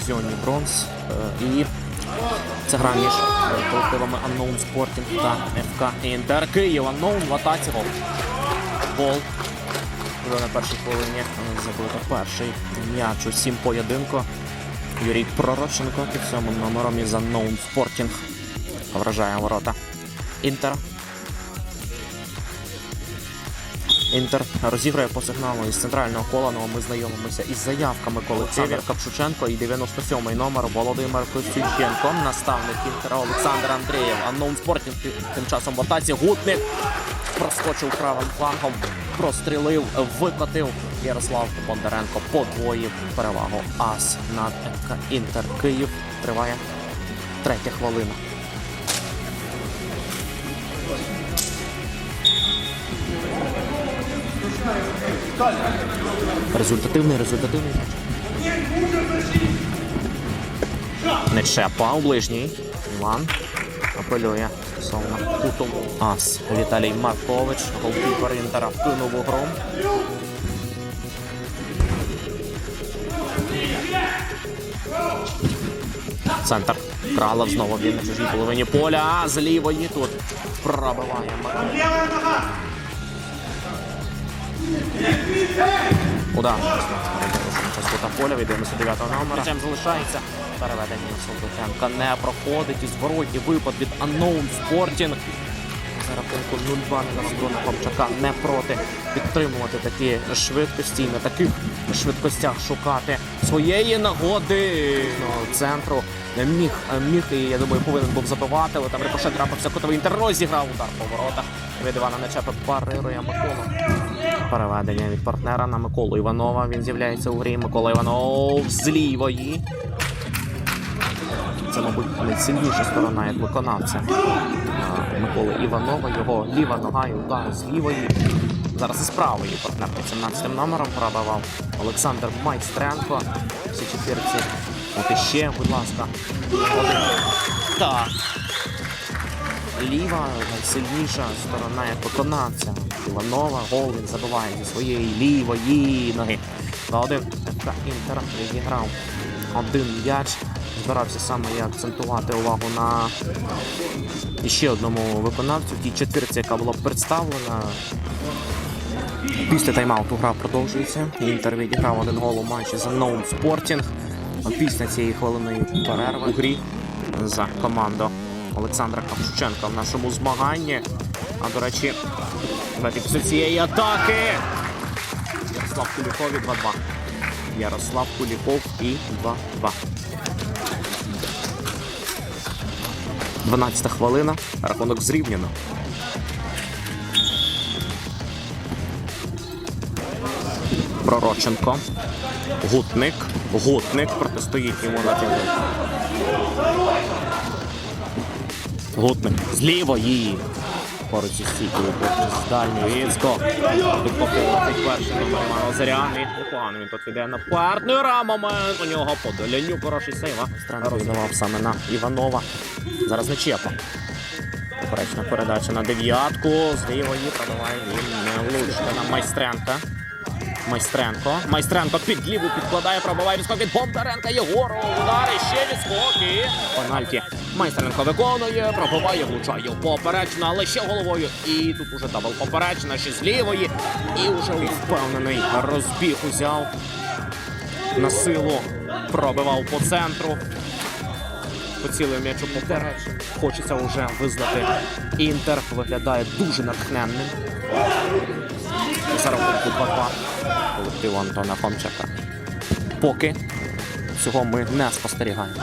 дивізіоні бронз. Е, І це гра між колективами Unknown Sporting та ФК Інтер. Київ Unknown в атаці. Гол. Вже на першій хвилині е, забито перший м'яч у сім поєдинку. Юрій Пророченко під сьомим номером із Unknown Sporting вражає ворота. Інтер. Інтер розіграє по сигналу із центрального кола. Ну, ми знайомимося із заявками колективів Капшученко і 97-й номер Володимир Костюченко. Наставник Інтера Олександр Андрієв. Unknown Sporting тим- часом в атаці. Гутник проскочив правим флангом, прострілив, викотив. Ярослав Бондаренко подвоїв перевагу. Ас над ФК Інтер Київ. Триває третя хвилина. Результативний, результативний. Нечепа у ближній. Іван апелює стосовно куту. Ас Віталій Маркович, голкіпер Інтера вкинув у гру. Центр. Кралов знову він на чужій половині поля. А з лівої тут пробиває Маркович. Удар. Частку поля від 99-го номера. Чим залишається. Переведення Солдатенка не проходить. І зворотній випад від Unknown Sporting. За рахунку 0-2 на Антона Хомчака не проти підтримувати такі швидкості і на таких швидкостях шукати своєї нагоди Ну, центру. Міг, міг і я думаю, повинен був забивати, але там рикошет трапився котовий інтер розіграв удар по воротах. Від Івана Нечепи парирує Микола. Переведення від партнера на Миколу Іванова. Він з'являється у грі. Микола Іванов з лівої. Це, мабуть, найсильніша сторона як виконавця Миколи Іванова. Його ліва нога і удар з лівої. Зараз із правої партнер під 17 номером пробивав Олександр Майстренко. Всі четвірці. От іще, будь ласка. Один. Так. Ліва найсильніша сторона як виконавця. Іванова гол він забиває зі своєї лівої ноги. 2-1 ФК Інтер відіграв один м'яч. Збирався саме я акцентувати увагу на ще одному виконавцю тій четвірці, яка була представлена. Після тайм-ауту гра продовжується. Інтер відіграв один гол у матчі за Ноун Спортінг. Після цієї хвилиної перерви у грі за команду Олександра Капшученка в нашому змаганні. А до речі, давайте після цієї атаки. Ярослав Куліков і 2-2. Ярослав Куліков і 2-2. 12 хвилина. Рахунок зрівняно. Пророченко. Гутник. Гутник протистоїть йому на тілі. Гутник з лівої. Поруч із стійкою, поруч з дальньою. Іцко. Підпоковується перший номер Лазарян. І непогано він тут іде на партнера. Момент у нього по долянню хороший сейва. Роздавав саме на Іванова. Зараз не чепа. Поперечна передача на дев'ятку. З лівої пробиває він не влучка на майстренка. Майстренко. Майстренко під ліву підкладає, пробиває відскок від Бондаренка. Єгоров. Удар і ще відскок. І пенальті. Майстренко виконує, пробиває, влучає в поперечну, але ще головою. І тут уже дабл поперечна, ще з лівої. І вже впевнений розбіг узяв. На силу пробивав по центру. Поцілив м'ячу поперечину. Хочеться вже визнати. Інтер виглядає дуже натхненним. За рахунку 2-2 колективу Антона Хомчака. Поки цього ми не спостерігаємо.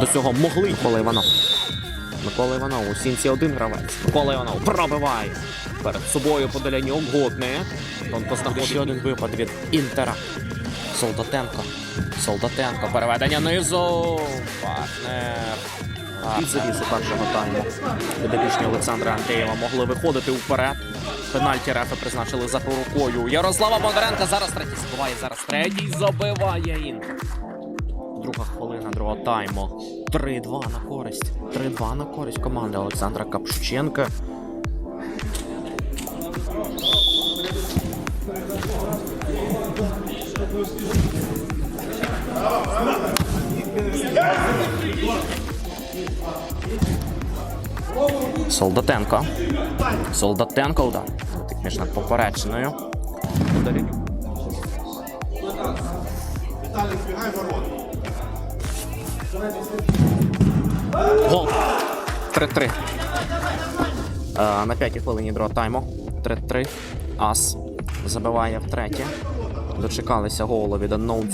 До цього могли Микола Іванов. Микола Іванов у сінці один гравець. Микола Іванов пробиває перед собою подаляння обгодне. Тонко знаходить один випад від Інтера. Солдатенко. Солдатенко. Переведення низу. Партнер. Під завісу першого тайму. Підопічні Олександра Андрієва могли виходити вперед. Пенальті рефи призначили за рукою. Ярослава Бондаренка зараз третій забиває, зараз третій забиває Інтер. Друга хвилина другого тайму. 3-2 на користь. 3-2 на користь команди Олександра Капшученка. Солдатенко. Солдатенко удар. Між над поперечною. Ударів. Гол. 3-3. Е, На п'ятій хвилині другого тайму. 3-3. Ас забиває втретє. Дочекалися голу від Unknown.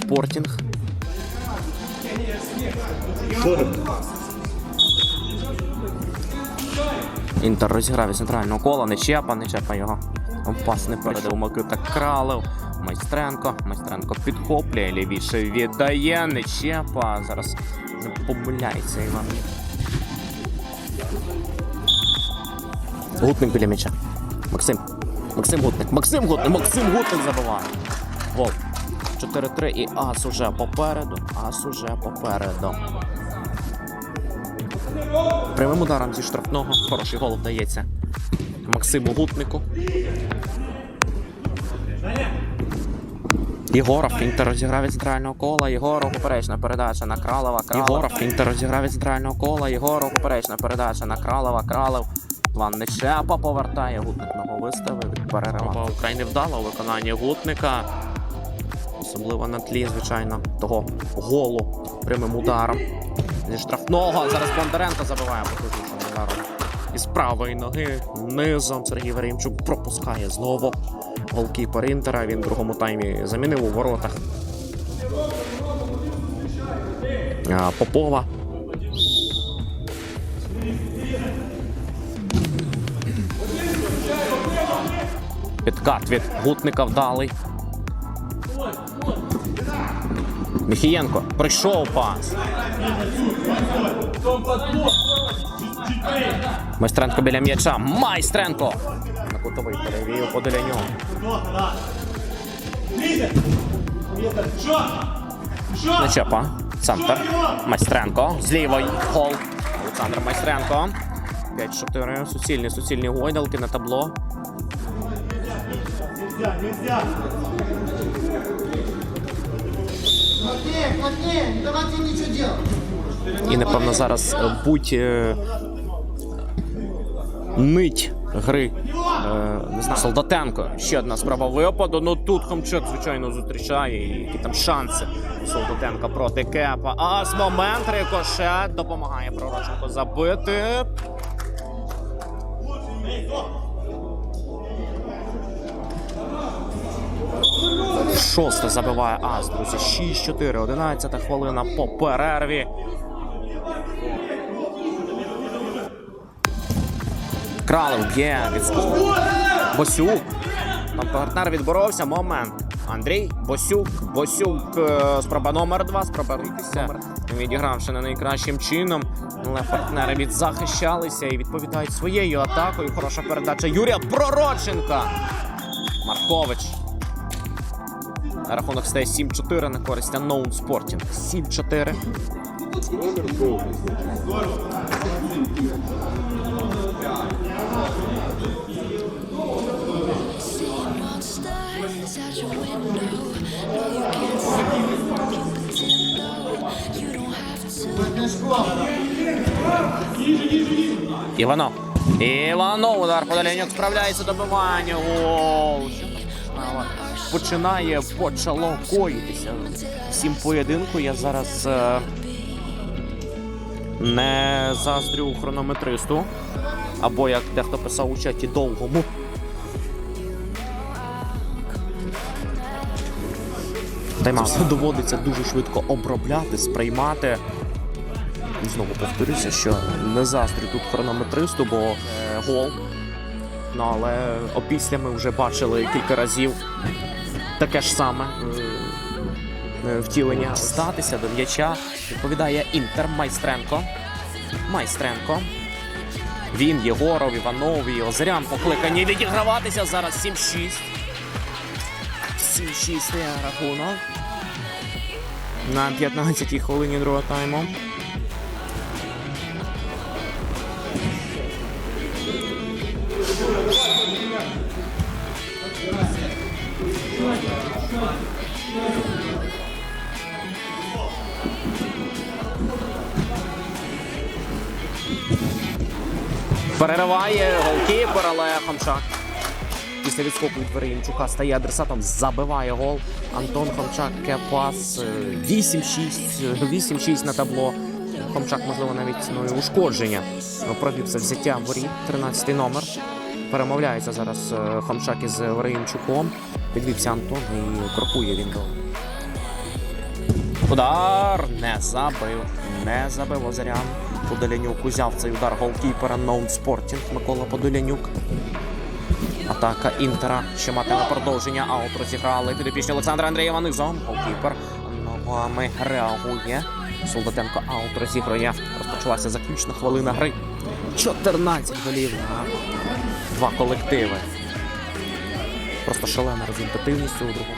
Інтер розіграв із центрального кола, не чепа, не чепа його. Пас не передав Микита Кралев. Майстренко. Майстренко підхоплює, лівіше віддає, не чепа. Зараз помиляється Іван. Гутник біля м'яча. Максим. Максим Гутник. Максим Гутник. Максим Гутник забиває. Гол. 4-3 і Ас уже попереду. Ас уже попереду. Прямим ударом зі штрафного. Хороший гол вдається. Максиму Гутнику. Єгоров Інтер розіграв від центрального кола. Єгоров поперечна передача на Кралова. Кралов. Єгоров Інтер розіграв від центрального кола. Єгоров поперечна передача на Кралова. Кралев. План Нечепа повертає. Гутник ногу виставив. Перерива вкрай невдало у виконанні Гутника. Особливо на тлі, звичайно, того голу прямим ударом. Зі штрафного. Зараз Бондаренко забиває потужнішим ударом. Із правої ноги низом Сергій Веремчук пропускає знову. Голкіпер Інтера. Він в другому таймі замінив у воротах. Попова. Підкат від гутника вдалий. Міхієнко прийшов пас. Майстренко біля м'яча. Майстренко! На кутовий перевів поділя нього. Нечепа. Центр. Майстренко. З лівої. Гол. Олександр Майстренко. 5-4. Суцільні, суцільні гойдалки на табло. Плотнее, плотнее, І напевно зараз е, будь е, нить гри. Е, не знаю, Солдатенко. Ще одна спроба випаду. Ну тут Хомчак, звичайно, зустрічає. Які там шанси Солдатенка проти Кепа. А з момент рикошет допомагає Пророченко забити. Шосте забиває Ас, друзі. 6-4, 11 хвилина по перерві. Кралев б'є від. Босюк. Там партнер відборовся. Момент. Андрій Босюк. Босюк. е, Спроба номер два. Спроба ритися. Відігравши не найкращим чином. Але партнери відзахищалися і відповідають своєю атакою. Хороша передача Юрія Пророченка. Маркович. Рахунок стає 7-4 на користь Unknown Sporting. 7-4. Stars out your window. No, you can't see. You pretend though you don't have to. Іванов. Іванов. Удар подаліньок справляється добивання. Гол. Починає почало коїтися. Всім поєдинку я зараз е, не заздрю хронометристу. Або як дехто писав у чаті довгому. Тайм-аут доводиться дуже швидко обробляти, сприймати. Знову повторюся, що не заздрю тут хронометристу, бо е, гол. Ну але опісля ми вже бачили кілька разів таке ж саме е, е, втілення статися до м'яча. Відповідає Інтер Майстренко. Майстренко. Він, Єгоров, Іванов і Озерян покликані відіграватися. Зараз 7-6. 7-6 рахунок. На 15-й хвилині другого тайму. Перериває голкіпер, але Хамчак. Після відскоку від Веремчука стає адресатом, забиває гол. Антон Хомчак пас е, 8-6, е, 8-6 на табло. Хомчак, можливо, навіть ушкодження. Ну, Пробив за взяття воріт, 13 номер. Перемовляється зараз е, Хомчак із Веремчуком. Підвівся Антон і крокує він до. Удар не забив. Не забив Озерян. Подолянюк узяв цей удар голкіпера Ноун Спортінг Микола Подолянюк. Атака Інтера ще матиме продовження. Аут розіграли. Підопічні Олександра Андрієва низом. Голкіпер ногами реагує. Солдатенко аут розігрує. Розпочалася заключна хвилина гри. 14 голів на два колективи. Просто шалена результативність у другому.